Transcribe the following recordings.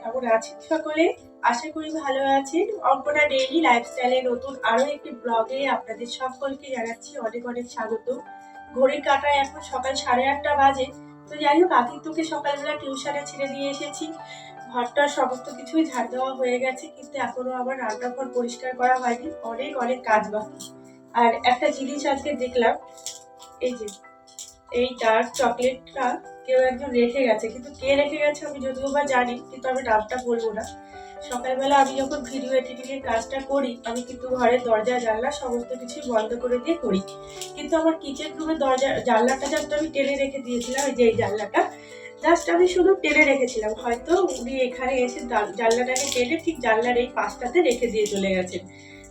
কেমন আছেন সকলে? আশা করি ভালো আছেন। অঙ্কনা ডেইলি লাইফস্টাইলে নতুন আরও একটি ব্লগে আপনাদের সকলকে জানাচ্ছি অনেক অনেক স্বাগত। ঘড়ির কাটায় এখন সকাল সাড়ে আটটা বাজে। তো যাই হোক, আদিত্যকে সকালবেলা টিউশনে ছেড়ে দিয়ে এসেছি। ঘরটার সমস্ত কিছুই ঝাড় দেওয়া হয়ে গেছে, কিন্তু এখনও আমার রান্নাঘর পরিষ্কার করা হয়নি। অনেক অনেক কাজ বাকি। আর একটা জিনিস আজকে দেখলাম, এই যে, এই ডার্ক চকলেটটা কেউ একজন রেখে গেছে, কিন্তু কে রেখে গেছে আমি যদিও বা জানি, কিন্তু আমি নামটা বলব না। সকালবেলা আমি যখন ভিডিও এডিটিং এর কাজটা করি, আমি কিন্তু ঘরের দরজা, জানলা সমস্ত কিছু বন্ধ করে দিয়ে করি। কিন্তু আমার কিচেন রুমের দরজা, জানলাটা জাস্ট আমি টেনে রেখে দিয়েছিলাম যে এই জানলাটা। জাস্ট আমি শুধু টেনে রেখেছিলাম, হয়তো উনি এখানে এসে জানলাটাকে টেনে ঠিক জানলার এই পাশটাতে রেখে দিয়ে চলে গেছেন।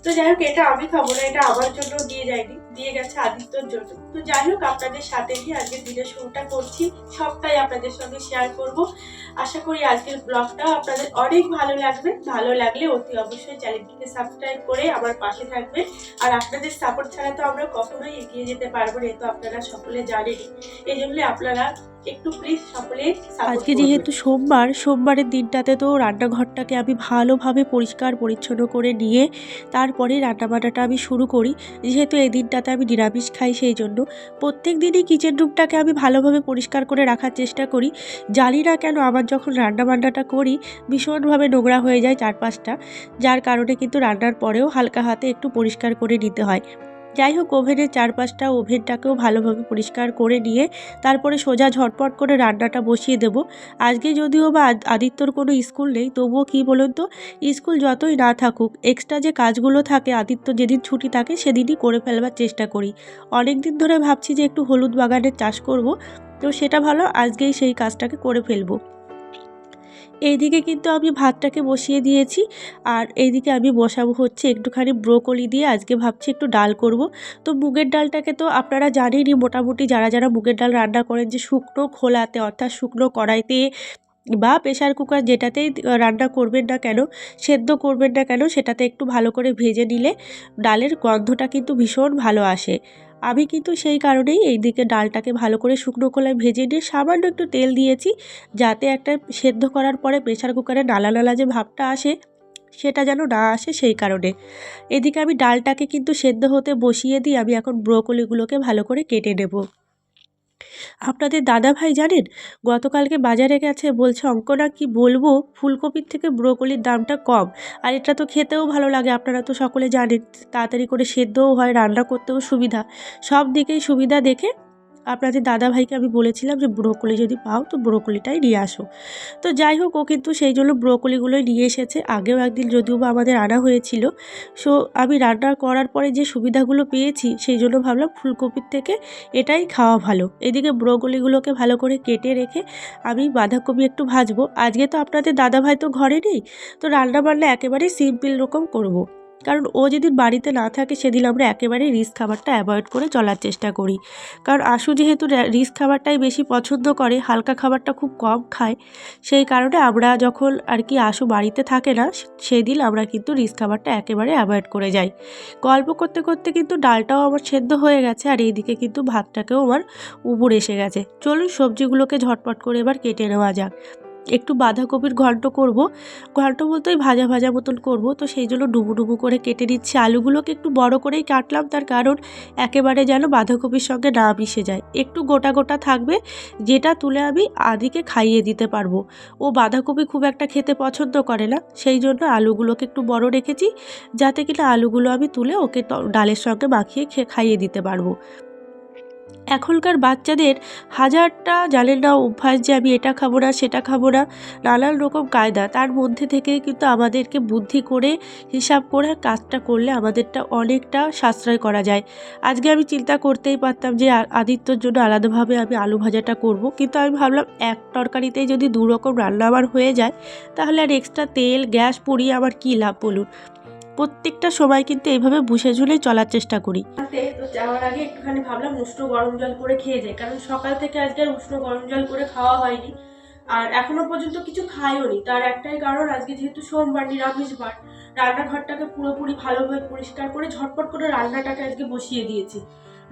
তো যাই হোক, এটা আমি খাব না, এটা আমার জন্য দিয়ে যায়নি, দিয়ে গেছে আদিত্যর জন্য। তো যাই হোক, আপনাদের সাথে নিয়ে আজকের দিনের শুরুটা করছি, সবটাই আপনাদের সঙ্গে শেয়ার করব। আশা করি আজকের ব্লগটাও আপনাদের অনেক ভালো লাগবে। ভালো লাগলে অতি অবশ্যই চ্যানেলটিকে সাবস্ক্রাইব করে আমার পাশে থাকবেন। আর আপনাদের সাপোর্ট ছাড়া তো আমরা কখনোই এগিয়ে যেতে পারব না, এ তো আপনারা সকলে জানেনই। এই জন্য আপনারা একটু প্লিজ সকলে আজকে যেহেতু সোমবার সোমবারের দিনটাতে তো রান্নাঘরটাকে আমি ভালোভাবে পরিষ্কার পরিচ্ছন্ন করে নিয়ে তারপরে রান্নাবান্নাটা আমি শুরু করি। যেহেতু এই দিনটাতে আমি নিরামিষ খাই সেই জন্য প্রত্যেক দিনই কিচেন রুমটাকে আমি ভালোভাবে পরিষ্কার করে রাখার চেষ্টা করি। জানি না কেন আমার যখন রান্নাবান্নাটা করি ভীষণভাবে নোংরা হয়ে যায় চারপাশটা। যার কারণে কিন্তু রান্নার পরেও হালকা হাতে একটু পরিষ্কার করে নিতে হয়। যাই হোক, ওভেনের চারপাশটা, ওভেনটাকেও ভালোভাবে পরিষ্কার করে নিয়ে তারপরে সোজা ঝটপট করে রান্নাটা বসিয়ে দেব। আজকে যদিও বা আদিত্যর কোনো স্কুল নেই, তবুও কী বলুন তো, স্কুল যতই না থাকুক এক্সট্রা যে কাজগুলো থাকে, আদিত্য যেদিন ছুটি থাকে, সেদিনই করে ফেলবার চেষ্টা করি। অনেক দিন ধরে ভাবছি যে একটু হলুদ বাগানের চাষ করব, তো সেটা ভালো, আজকেই সেই কাজটাকে করে ফেলব। এইদিকে কিন্তু আমি ভাতটাকে বসিয়ে দিয়েছি আর এইদিকে আমি বসাবো হচ্ছে একটুখানি ব্রোকলি দিয়ে। আজকে ভাবছি একটু ডাল করব। তো মুগের ডালটাকে তো আপনারা জানেনই, মোটামুটি যারা যারা মুগের ডাল রান্না করেন যে শুকনো খোলাতে, অর্থাৎ শুকনো কড়াইতে বা প্রেশার কুকার যেটাতেই রান্না করবেন না কেন, সেদ্ধ করবেন না কেন, সেটাতে একটু ভালো করে ভেজে নিলে ডালের গন্ধটা কিন্তু ভীষণ ভালো আসে। আমি কিন্তু সেই কারণেই এই দিকে ডালটাকে ভালো করে শুকনো খোলায় ভেজে নিয়ে সামান্য একটু তেল দিয়েছি, যাতে একটা সেদ্ধ করার পরে প্রেশার কুকারে নালা নালা যে ভাবটা আসে, সেটা যেন না আসে সেই কারণে। এদিকে আমি ডালটাকে কিন্তু সেদ্ধ হতে বসিয়ে দিই আমি এখন ব্রোকলিগুলোকে ভালো করে কেটে নেব। আপনাদের দাদা ভাই জানেন? গতকালকে বাজারে গেছে, বলছে, অঙ্কনা, কি বলব? ফুলকপির থেকে ব্রোকলির দামটা কম। আর এটা তো খেতেও ভালো লাগে, আপনারা তো সকলে জানেন। তাড়াতাড়ি করে সেদ্ধও হয়, রান্না করতেও সুবিধা। সব দিকেই সুবিধা দেখে আপনাদের দাদা ভাইকে আমি বলেছিলাম যে ব্রোকলি যদি পাও তো ব্রোকলিটাই নিয়ে আসো। তো যাই হোক, ও কিন্তু সেই জন্য ব্রোকলিগুলোই নিয়ে এসেছে। আগেও একদিন যদিও বা আমাদের আনা হয়েছিল। সো আমি রান্না করার পরে যে সুবিধাগুলো পেয়েছি, সেই জন্য ভাবলাম ফুলকপির থেকে এটাই খাওয়া ভালো। এদিকে ব্রোকলিগুলোকে ভালো করে কেটে রেখে আমি বাঁধাকপি একটু ভাজবো। আজকে তো আপনাদের দাদা ভাই তো ঘরে নেই। তো রান্না বান্না একেবারেই সিম্পল রকম করব। কারণ ও যেদিন বাড়িতে না থাকে সেদিন আমরা একেবারে রিস্ক খাবারটা অ্যাভয়েড করে চলার চেষ্টা করি। কারণ আশু যেহেতু রিস্ক খাবারটাই বেশি পছন্দ করে, হালকা খাবারটা খুব কম খায়, সেই কারণে আমরা যখন আর কি আশু বাড়িতে থাকে না সেদিন আমরা কিন্তু রিস্ক খাবারটা একেবারে অ্যাভয়েড করে যাই। গল্প করতে করতে কিন্তু ডালটাও আমার সেদ্ধ হয়ে গেছে আর এইদিকে কিন্তু ভাতটাকেও আমার উবুর এসে গেছে। চলুন সবজিগুলোকে ঝটপট করে এবার কেটে নেওয়া যাক। একটু বাঁধাকপির ঘন্ট করব। ঘন্ট বলতে ওই ভাজা ভাজা মতন করব। তো সেই জন্য ডুবু ডুবু করে কেটে নিচ্ছি আলুগুলোকে। একটু বড় করেই কাটলাম, তার কারণ একেবারে যেন বাঁধাকপির সঙ্গে না মিশে যায়। একটু গোটা গোটা থাকবে, যেটা তুলে আমি আদিকে খাইয়ে দিতে পারব। ও বাঁধাকপি খুব একটা খেতে পছন্দ করে না, সেই জন্য আলুগুলোকে একটু বড় রেখেছি, যাতে কিনা আলুগুলো আমি তুলে ওকে ডালের সঙ্গে মাখিয়ে খাইয়ে দিতে পারব। এখনকার বাচ্চাদের হাজারটা জানেন না অভ্যাস যে আমি এটা খাব না, সেটা খাব না, নানান রকম কায়দা। তার মধ্যে থেকে কিন্তু আমাদেরকে বুদ্ধি করে, হিসাব করে কাজটা করলে আমাদেরটা অনেকটা সাশ্রয় করা যায়। আজকে আমি চিন্তা করতেই পারতাম যে আদিত্যর জন্য আলাদাভাবে আমি আলু ভাজাটা করব। কিন্তু আমি ভাবলাম, এক তরকারিতেই যদি দু রকম রান্না আমার হয়ে যায়, তাহলে আর এক্সট্রা তেল, গ্যাস পুড়িয়ে আমার কী লাভ বলুন? প্রত্যেকটা সময় কিন্তু এইভাবে বুঝে ঝুলে চলার চেষ্টা করি। তো যাওয়ার আগে একটুখানি ভাবলাম উষ্ণ গরম জল করে খেয়ে যাই, কারণ সকাল থেকে আজকে আর উষ্ণ গরম জল করে খাওয়া হয়নি। আর এখনও পর্যন্ত কিছু খাইও নি, তার একটাই কারণ আজকে যেহেতু সোমবার, নিরামিষ বার রান্নাঘরটাকে পুরোপুরি ভালোভাবে পরিষ্কার করে ঝটপট করে রান্নাটাকে আজকে বসিয়ে দিয়েছি।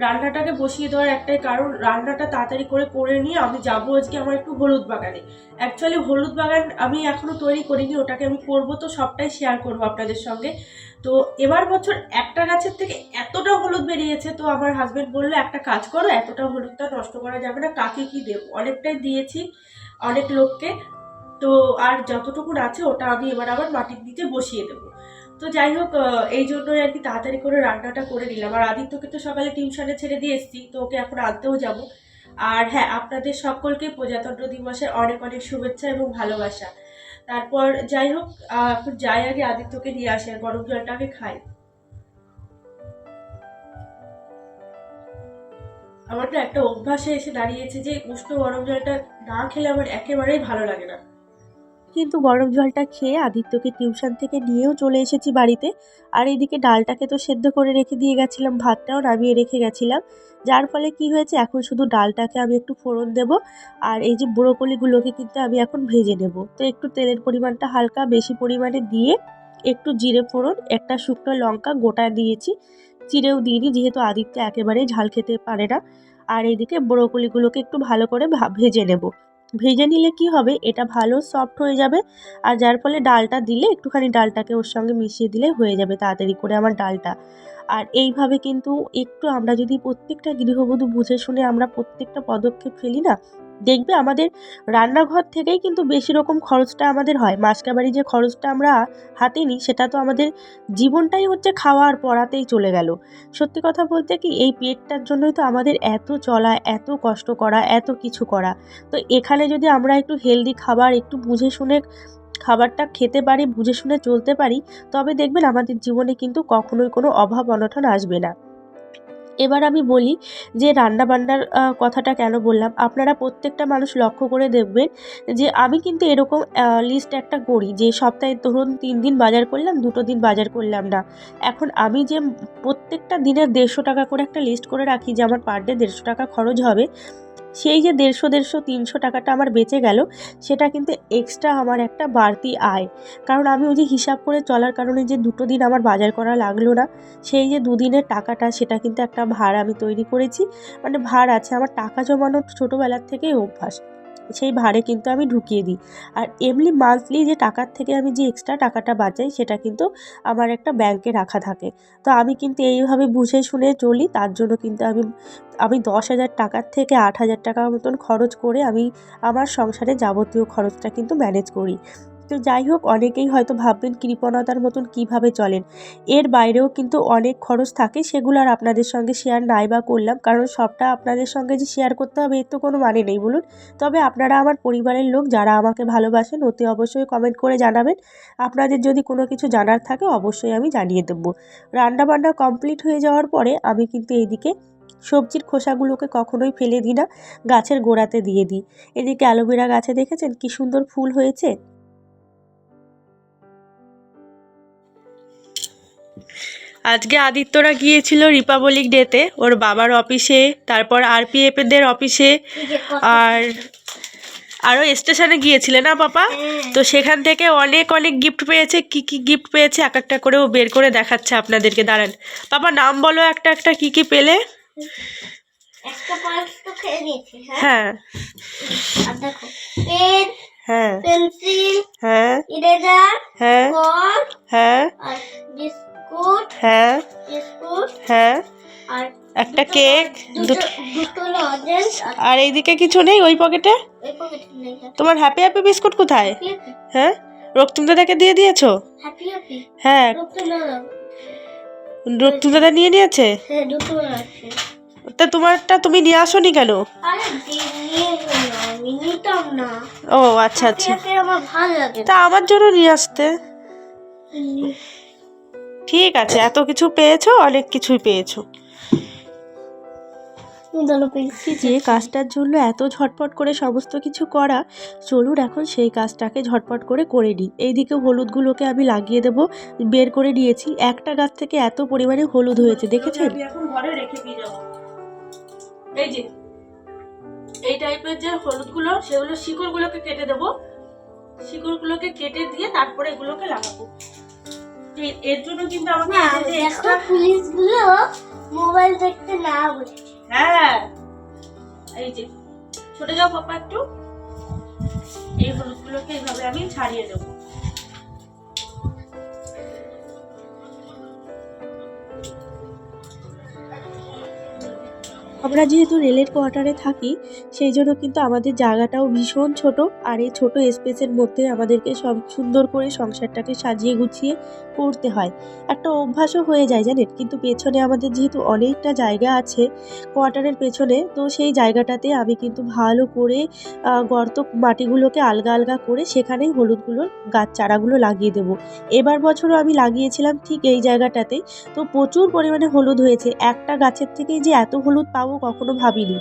রান্নাটাকে বসিয়ে দেওয়ার একটাই কারণ রান্নাটা তাড়াতাড়ি করে করে নিয়ে আমি যাব আজকে আমার একটু হলুদ বাগানে। অ্যাকচুয়ালি হলুদ বাগান আমি এখনও তৈরি করিনি, ওটাকে আমি করব তো সবটাই শেয়ার করব আপনাদের সঙ্গে। তো এবার বছর একটা গাছের থেকে এতটা হলুদ বেরিয়েছে, তো আমার হাজবেন্ড বলল, একটা কাজ করো, এতটা হলুদটা নষ্ট করা যাবে না, কাকে কি দেবো? অনেকটাই দিয়েছি, অনেক লোককে। তো আর যতটুকুন আছে, ওটা আমি এবার আবার মাটির নিচে বসিয়ে দেবো। তো যাই হোক এই জন্যই আর কি তাড়াতাড়ি করে রান্নাটা করে নিলাম। আর আদিত্যকে তো সকালে টিউশনে ছেড়ে দিয়ে এসেছি, তো ওকে এখন আনতেও যাব। আর হ্যাঁ আপনাদের সকলকে প্রজাতন্ত্র দিবসের অনেক অনেক শুভেচ্ছা এবং ভালোবাসা। তারপর যাই হোক এখন যাই আগে আদিত্যকে নিয়ে আসে, আর গরম জলটাকে খাই। আমার তো একটা অভ্যাসে এসে দাঁড়িয়েছে যে উষ্ণ গরম জলটা না খেলে আমার একেবারেই ভালো লাগে না। কিন্তু গরম জলটা খেয়ে আদিত্যকে টিউশন থেকে নিয়েও চলে এসেছি বাড়িতে। আর এদিকে ডালটাকে তো সেদ্ধ করে রেখে দিয়ে গেছিলাম, ভাতটাও নামিয়ে রেখে গেছিলাম। যার ফলে কি হয়েছে, এখন শুধু ডালটাকে আমি একটু ফোড়ন দেব, আর এই যে ব্রোকলিগুলোকে কিন্তু আমি এখন ভেজে নেব। তো একটু তেলের পরিমাণটা হালকা বেশি পরিমাণে দিয়ে একটু জিরে ফোড়ন, একটা শুকনো লঙ্কা গোটা দিয়েছি। চিড়েও দিইনি, যেহেতু আদিত্য একেবারেই ঝাল খেতে পারে না। আর এইদিকে ব্রোকলিগুলোকে একটু ভালো করে ভেজে নেব। ভেজে নিলে কি হবে? এটা ভালো সফট হয়ে যাবে। আর যার ফলে ডালটা দিলে একটুখানি ডালটাকে ওর সঙ্গে মিশিয়ে দিলে হয়ে যাবে তাড়াতাড়ি করে আমার ডালটা। আর এইভাবে কিন্তু একটু আমরা যদি প্রত্যেকটা গৃহবধূ বুঝে শুনে আমরা প্রত্যেকটা পদক্ষেপ ফেলি না দেখবে আমাদের রান্নাঘর থেকেই কিন্তু বেশি রকম খরচটা আমাদের হয়। মাসকাবারি যে খরচটা আমরা হাতে নিই, সেটা তো আমাদের জীবনটাই হচ্ছে খাওয়া আর পড়াতেই চলে গেল। সত্যি কথা বলতে কি, এই পেটটার জন্যই তো আমাদের এত চলা, এত কষ্ট করা, এত কিছু করা। তো এখানে যদি আমরা একটু হেলদি খাবার, একটু বুঝে শুনে খাবারটা খেতে পারি, বুঝে শুনে চলতে পারি, তবে দেখবেন আমাদের জীবনে কিন্তু কখনোই কোনো অভাব অনটন আসবে না। এবার আমি বলি যে রান্নাবান্নার কথাটা কেন বললাম? আপনারা প্রত্যেকটা মানুষ লক্ষ্য করে দেখবেন যে আমি কিন্তু এরকম লিস্ট একটা করি যে সপ্তাহে ধরুন তিন দিন বাজার করলাম, দুটো দিন বাজার করলাম না। এখন আমি যে প্রত্যেকটা দিনের দেড়শো টাকা করে একটা লিস্ট করে রাখি যে আমার পার ডে দেড়শো টাকা খরচ হবে সেই যে দেড়শো দেড়শো তিনশো টাকাটা আমার বেঁচে গেল, সেটা কিন্তু এক্সট্রা আমার একটা বাড়তি আয়। কারণ আমি ওই যে হিসাব করে চলার কারণে যে দুটো দিন আমার বাজার করা লাগল না, সেই যে দুদিনের টাকাটা সেটা কিন্তু একটা ভার আমি তৈরি করেছি। মানে ভার আছে, আমার টাকা জমানোর ছোটোবেলার থেকেই অভ্যাস। সেই ভাড়ে কিন্তু আমি ঢুকিয়ে দিই। আর এমনি মান্থলি যে টাকার থেকে আমি যে এক্সট্রা টাকাটা বাঁচাই, সেটা কিন্তু আমার একটা ব্যাংকে রাখা থাকে। তো আমি কিন্তু এইভাবে বুঝে শুনে চলি, তার জন্য কিন্তু আমি আমি দশ হাজার টাকার থেকে আট হাজার টাকার মতন খরচ করে আমি আমার সংসারে যাবতীয় খরচটা কিন্তু ম্যানেজ করি। তো যাই হোক, অনেকেই হয়তো ভাববেন কৃপণতার মতন কীভাবে চলেন। এর বাইরেও কিন্তু অনেক খরচ থাকে, সেগুলো আর আপনাদের সঙ্গে শেয়ার নাই বা করলাম। কারণ সবটা আপনাদের সঙ্গে যে শেয়ার করতে হবে, এর তো কোনো মানে নেই বলুন। তবে আপনারা আমার পরিবারের লোক, যারা আমাকে ভালোবাসেন, অতি অবশ্যই কমেন্ট করে জানাবেন। আপনাদের যদি কোনো কিছু জানার থাকে, অবশ্যই আমি জানিয়ে দেবো। রান্না বান্না কমপ্লিট হয়ে যাওয়ার পরে আমি কিন্তু এইদিকে সবজির খোসাগুলোকে কখনোই ফেলে দিই না, গাছের গোড়াতে দিয়ে দিই। এদিকে অ্যালোভেরা গাছে দেখেছেন কি সুন্দর ফুল হয়েছে? আজকে আদিত্যরা গিয়েছিল রিপাবলিক ডেতে ওর বাবার অফিসে তারপর আরপিএফদের অফিসে আর আরও স্টেশনে গিয়েছিলে না পাপা? তো সেখান থেকে অনেক অনেক গিফট পেয়েছে কি কি গিফট পেয়েছে এক একটা করে ও বের করে দেখাচ্ছে আপনাদেরকে দাঁড়ান। পাপা নাম বলো একটা একটা কি কি পেলে? হ্যাঁ? হ্যাঁ। হ্যাঁ। পেন্সিল হ্যাঁ। হ্যাঁ। হ্যাঁ। হ্যাঁ হ্যাঁ একটা কেক দুটো আর এইদিকে কিছু নেই ওই পকেটে তোমার হ্যাপি হ্যাপি বিস্কুট কোথায়? হ্যাঁ রক্তিম দাদাকে দিয়ে দিয়েছ? হ্যাপি হ্যাপি হ্যাঁ। রক্তিম দাদা। নিয়ে নিয়েছে? হ্যাঁ তা তোমারটা তুমি নিয়ে আসোনি কেন? ও আচ্ছা আচ্ছা। তা আমার জন্য নিয়ে আসতে। ঠিক আছে এত কিছু পেয়েছ অনেক কিছুই পেয়েছ। যে কাজটার জন্য এত ঝটপট করে সমস্ত কিছু করা চলুন এখন সেই কাজটাকে ঝটপট করে করে নিই। এইদিকে হলুদগুলোকে আমি লাগিয়ে দেব বের করে নিয়েছি। একটা গাছ থেকে এত পরিমাণে হলুদ হয়েছে দেখেছেন? এখন ঘরে রেখে দিয়ে যাব। এই যে এই টাইপের যে হলুদগুলো সেগুলো শিকড়গুলোকে কেটে দেবো। শিকড়গুলোকে কেটে দিয়ে তারপরে এগুলোকে লাগাবো। এর জন্য কিন্তু আমাকে একটা এই যে দেখো extra পুলিশগুলো মোবাইল দেখতে না বলে। হ্যাঁ এই যে ছোট যাও পাপা একটু। এই হলুদগুলোকে এইভাবে আমি ছাড়িয়ে দেবো। আমরা যেহেতু রেলের কোয়ার্টারে থাকি, সেই জন্য কিন্তু আমাদের জায়গাটাও ভীষণ ছোট। আর এই ছোট স্পেসের মধ্যে আমাদেরকে সব সুন্দর করে সংসারটাকে সাজিয়ে গুছিয়ে করতে হয়। একটা অভ্যাসও হয়ে যায়, জানেন? কিন্তু পেছনে আমাদের যেহেতু অনেকটা জায়গা আছে কোয়ার্টারের পেছনে, তো সেই জায়গাটাতে আমি কিন্তু ভালো করে গর্ত মাটিগুলোকে আলগা আলগা করে সেখানেই হলুদগুলোর গাছ চারাগুলো লাগিয়ে দেবো। এবার বছরও আমি লাগিয়েছিলাম ঠিক এই জায়গাটাতে। তো প্রচুর পরিমাণে হলুদ হয়েছে। একটা গাছের থেকেই যে এত হলুদ পাবো কখনো ভাবিনি।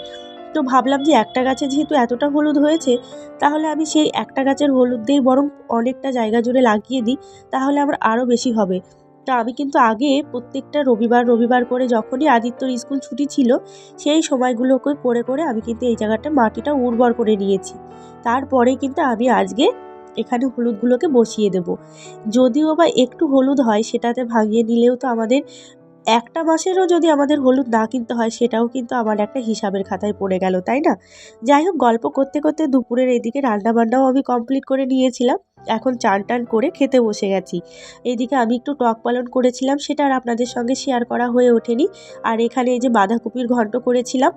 তো ভাবলাম যে একটা গাছে যেহেতু এতটা হলুদ হয়েছে, তাহলে আমি সেই একটা গাছের হলুদ দিয়েই বরং অনেকটা জায়গা জুড়ে লাগিয়ে দিই, তাহলে আমার আরও বেশি হবে। তা আমি কিন্তু আগে প্রত্যেকটা রবিবার রবিবার করে যখনই আদিত্যর স্কুল ছুটি ছিল, সেই সময়গুলোকে করে করে আমি কিন্তু এই জায়গাটা মাটিটা উর্বর করে নিয়েছি। তারপরে কিন্তু আমি আজকে এখানে হলুদগুলোকে বসিয়ে দেব। যদিও বা একটু হলুদ হয়, সেটাতে ভাঙিয়ে নিলেও তো আমাদের একটা মাসেরও যদি আমাদের হলুদ না কিনতে হয়, সেটাও কিন্তু আমার একটা হিসাবের খাতায় পড়ে গেল, তাই না? যাই হোক, গল্প করতে করতে দুপুরের এদিকে রান্নাবান্নাও আমি কমপ্লিট করে নিয়েছিলাম। এখন চান টান করে খেতে বসে গেছি। এদিকে আমি একটু টক পালন করেছিলাম, সেটা আর আপনাদের সঙ্গে শেয়ার করা হয়ে ওঠেনি। আর এখানে এই যে বাঁধাকপির ঘন্ট করেছিলাম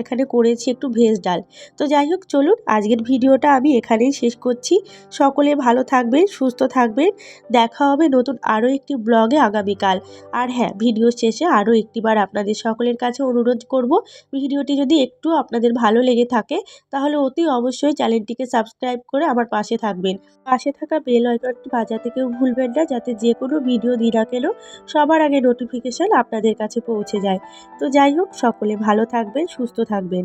এখানে করেছি একটু ভেজ ডাল। তো যাই হোক, চলুন আজকের ভিডিওটা আমি এখানেই শেষ করছি। সকলে ভালো থাকবেন, সুস্থ থাকবেন। দেখা হবে নতুন আরও একটি ব্লগে আগামীকাল। আর হ্যাঁ ভিডিও শেষে আরও একটিবার আপনাদের সকলের কাছে অনুরোধ করব, ভিডিওটি যদি একটু আপনাদের ভালো লেগে থাকে, তাহলে অতি অবশ্যই চ্যানেলটিকে সাবস্ক্রাইব করে আমার পাশে থাকবেন। পাশে থাকা বেল আইকনটি বাজাতে কেউ ভুলবেন না, যাতে যে কোনো ভিডিও দিই না কেন সবার আগে নোটিফিকেশান আপনাদের কাছে পৌঁছে যায়। তো যাই হোক, সকলে ভালো থাকবেন, সুস্থ থাকবেন।